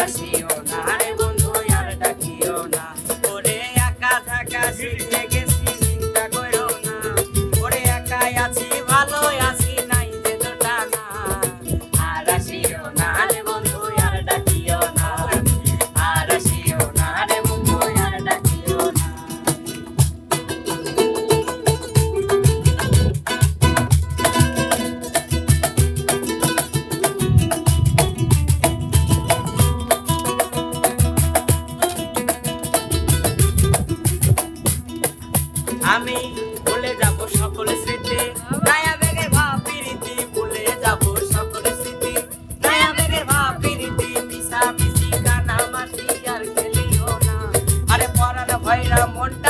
Brasil. Baila monta.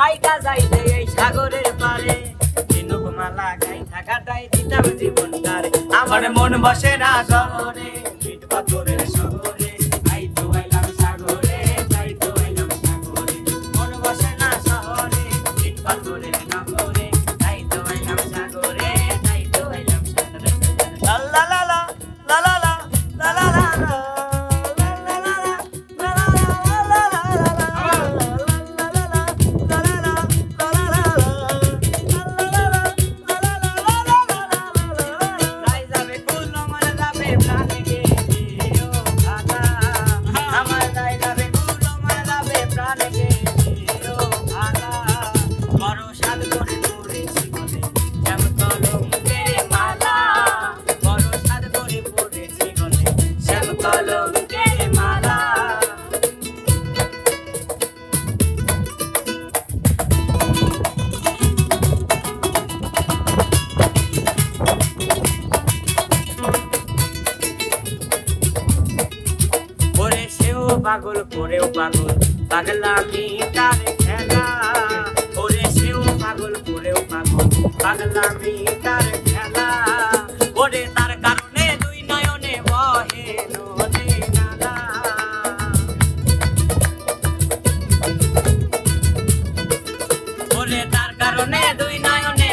থাইকা যাইতে এই সাগরের পারে ঝিনুক মালা গাই থাকাটাই দিতাম জীবনটারে আমার মন বসে না শহরে ইট পাথরের শহরে। আইতো আইলাম সাগরে যাইতো আইলাম সাগরে। মন বসে না শহরে ইট পাথরের শহরে আইতো আইলাম সাগরে। পাগল, করেও পাগল। পাগলামি তার খেলা ওরে সেও পাগল, করেও পাগল। পাগলামি তার খেলা ওরে তার কারণে দুই নয়নে বহে ওরে তার কারণে দুই নয়নে